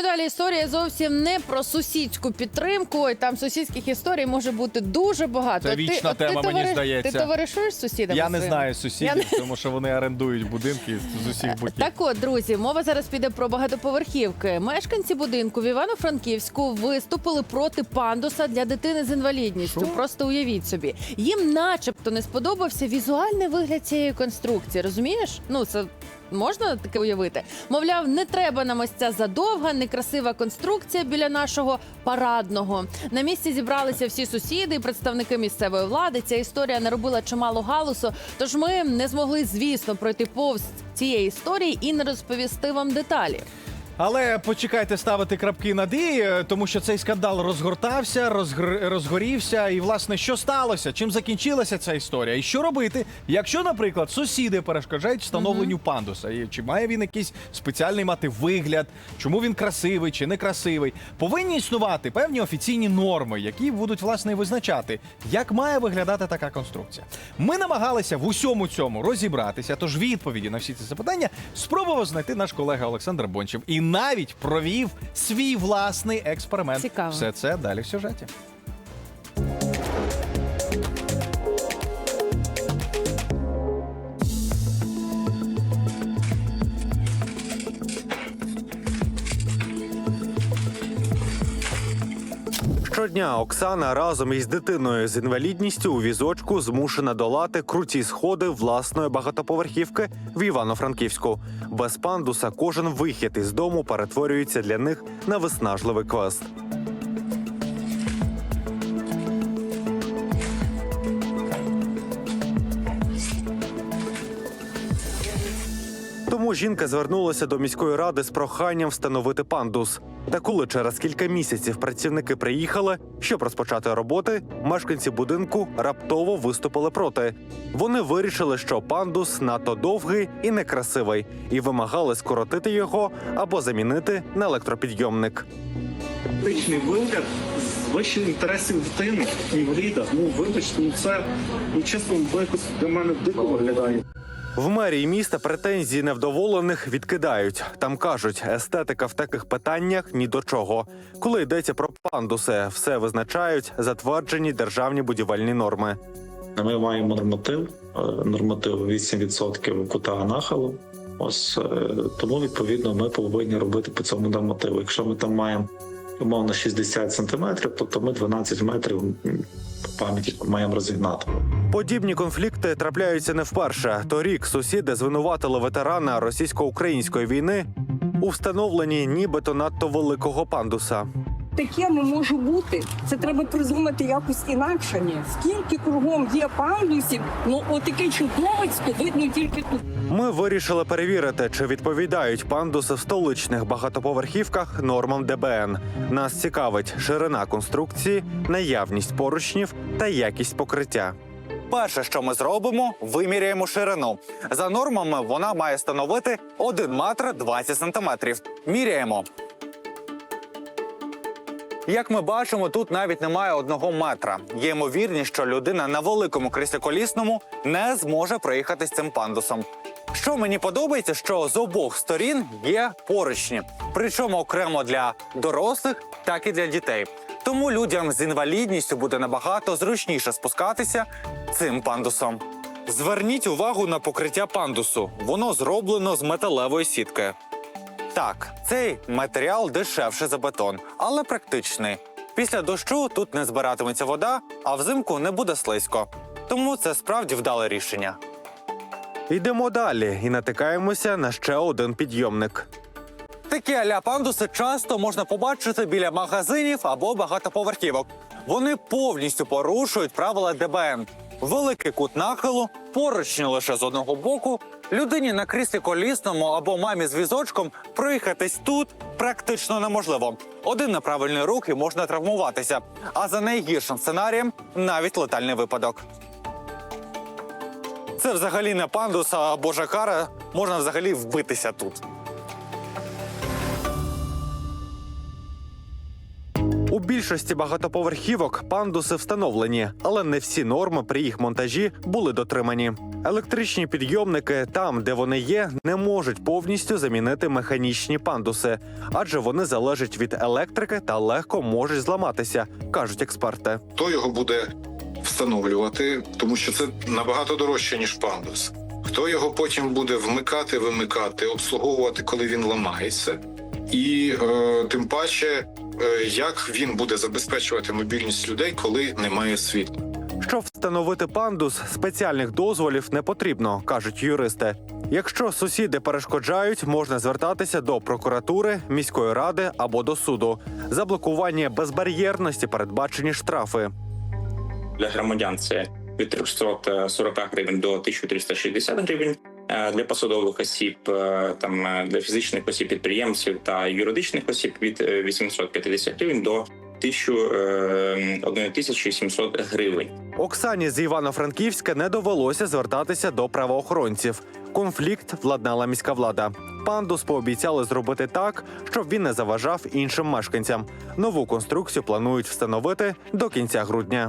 і далі історія зовсім не про сусідську підтримку. І там сусідських історій може бути дуже багато. Це От вічна от тема, мені товари- здається. Ти товаришуєш з сусідами? Я не своїми? знаю сусідів, тому що вони орендують будинки з усіх боків. Так от, друзі, мова зараз піде про багатоповерхівки. Мешканці будинку в Івано-Франківську виступили проти пандуса для дитини з інвалідністю. Просто уявіть собі. Їм, начебто, не сподобався візуальний вигляд цієї конструкції. Розумієш? Ну це. Можна таке уявити? Мовляв, не треба нам ось ця задовга, некрасива конструкція біля нашого парадного. На місці зібралися всі сусіди, і представники місцевої влади. Ця історія наробила чимало галусу. Тож ми не змогли, звісно, пройти повз цієї історії і не розповісти вам деталі. Але почекайте ставити крапки над «і», е, тому що цей скандал розгортався, розгр... розгорівся. І власне що сталося? Чим закінчилася ця історія? І що робити, якщо, наприклад, сусіди перешкоджають встановленню пандуса? І чи має він якийсь спеціальний мати вигляд? Чому він красивий чи некрасивий? Повинні існувати певні офіційні норми, які будуть власне визначати, як має виглядати така конструкція. Ми намагалися в усьому цьому розібратися. Тож відповіді на всі ці запитання спробував знайти наш колега Олександр Бончев і навіть провів свій власний експеримент. Цікаво. Все це далі в сюжеті. Щодня Оксана разом із дитиною з інвалідністю у візочку змушена долати круті сходи власної багатоповерхівки в Івано-Франківську. Без пандуса кожен вихід із дому перетворюється для них на виснажливий квест. Жінка звернулася до міської ради з проханням встановити пандус. Та коли через кілька місяців працівники приїхали, щоб розпочати роботи, мешканці будинку раптово виступили проти. Вони вирішили, що пандус надто довгий і некрасивий, і вимагали скоротити його або замінити на електропідйомник. Практичний вигляд з вищим інтересів дитини, інваліда. Ну вибачте, ну це ну чесно, якось для мене дико виглядає. В мерії міста претензії невдоволених відкидають. Там кажуть, естетика в таких питаннях ні до чого. Коли йдеться про пандуси, все визначають затверджені державні будівельні норми. Ми маємо норматив, е, норматив 8% кута нахилу. Ось е, тому відповідно ми повинні робити по цьому нормативу. Якщо ми там маємо умовно 60 сантиметрів, тобто ми 12 метрів по пам'яті маємо розігнати. Подібні конфлікти трапляються не вперше. Торік сусіди звинуватили ветерана російсько-української війни у встановленні нібито надто великого пандуса. Таке не може бути. Це треба придумати якось інакше. Скільки кругом є пандусів, ну отаке чудовисько видно тільки тут. Ми вирішили перевірити, чи відповідають пандуси в столичних багатоповерхівках нормам ДБН. Нас цікавить ширина конструкції, наявність поручнів та якість покриття. Перше, що ми зробимо, виміряємо ширину. За нормами вона має становити 1 метр 20 сантиметрів. Міряємо. Як ми бачимо, тут навіть немає одного метра. Є ймовірність, що людина на великому кріслі колісному не зможе проїхати з цим пандусом. Що мені подобається, що з обох сторін є поручні, причому окремо для дорослих, так і для дітей. Тому людям з інвалідністю буде набагато зручніше спускатися цим пандусом. Зверніть увагу на покриття пандусу. Воно зроблено з металевої сітки. Так, цей матеріал дешевше за бетон, але практичний. Після дощу тут не збиратиметься вода, а взимку не буде слизько. Тому це справді вдале рішення. Йдемо далі і натикаємося на ще один підйомник. Такі аля пандуси часто можна побачити біля магазинів або багатоповерхівок. Вони повністю порушують правила ДБН. Великий кут нахилу, поручні лише з одного боку. Людині на кріслі колісному або мамі з візочком проїхатись тут практично неможливо. Один неправильний рух і можна травмуватися. А за найгіршим сценарієм навіть летальний випадок. Це взагалі не пандус, а божа кара. Можна взагалі вбитися тут. Більшості багатоповерхівок пандуси встановлені, але не всі норми при їх монтажі були дотримані. Електричні підйомники там, де вони є, не можуть повністю замінити механічні пандуси, адже вони залежать від електрики та легко можуть зламатися, кажуть експерти. Хто його буде встановлювати, тому що це набагато дорожче, ніж пандус. Хто його потім буде вмикати, вимикати, обслуговувати, коли він ламається, і е, тим паче, як він буде забезпечувати мобільність людей, коли немає світла. Щоб встановити пандус, спеціальних дозволів не потрібно, кажуть юристи. Якщо сусіди перешкоджають, можна звертатися до прокуратури, міської ради або до суду. За блокування безбар'єрності передбачені штрафи. для громадян це від 340 гривень до 1360 гривень. Е, Для посадових осіб, е, там е, для фізичних осіб підприємців та юридичних осіб від е, 850 гривень до 1700 гривень. Оксані з Івано-Франківська не довелося звертатися до правоохоронців. Конфлікт владнала міська влада. Пандус пообіцяли зробити так, щоб він не заважав іншим мешканцям. Нову конструкцію планують встановити до кінця грудня.